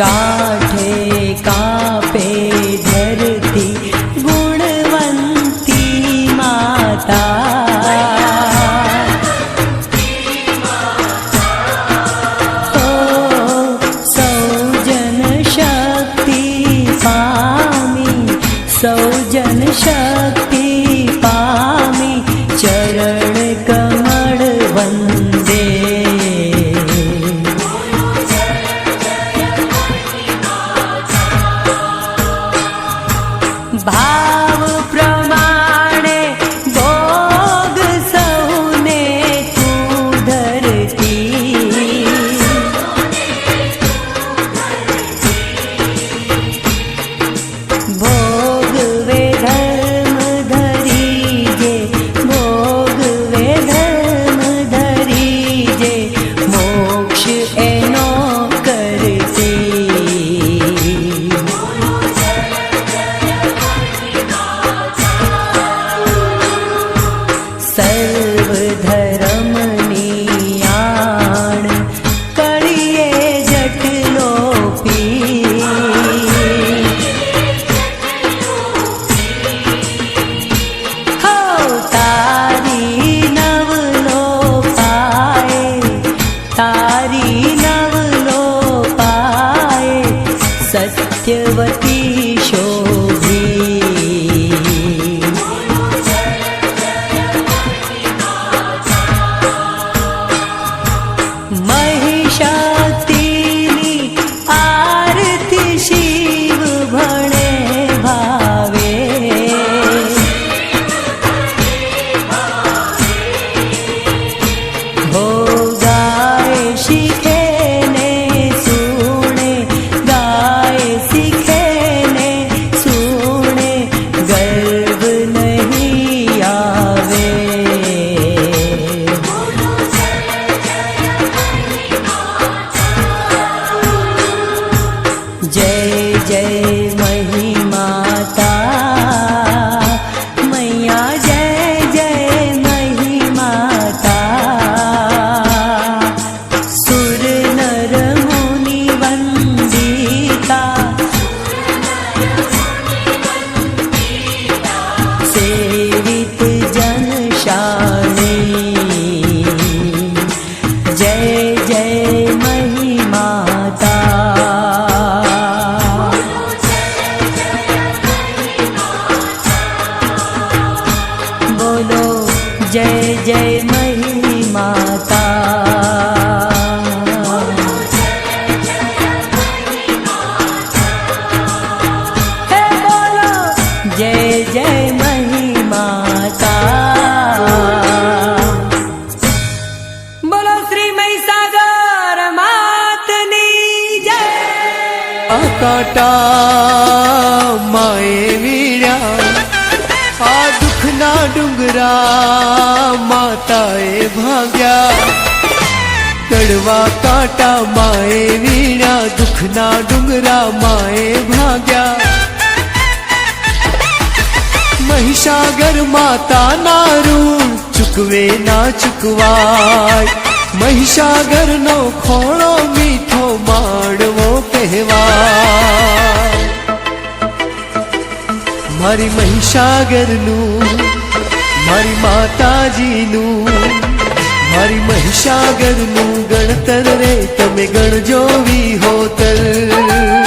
કા नवलोपाय सत्यवती કાંટા માએ વીણ્યા. આ દુઃખના ડુંગરા માતાએ ભાગ્યા. કડવા કાંટા માએ વીણ્યા, દુઃખના ડુંગરા માએ ભાગ્યા. મહિષાગર માતાના ઋણ ચૂકવે ના ચૂકવાય. મહિષાગરનો ખોળો મીઠો માણવો કહેવા મારી મહિષાગરનું, મારી માતાજીનું, મારી મહિષાગરનું ગણતર રે તમે ગણજો વિહોતર.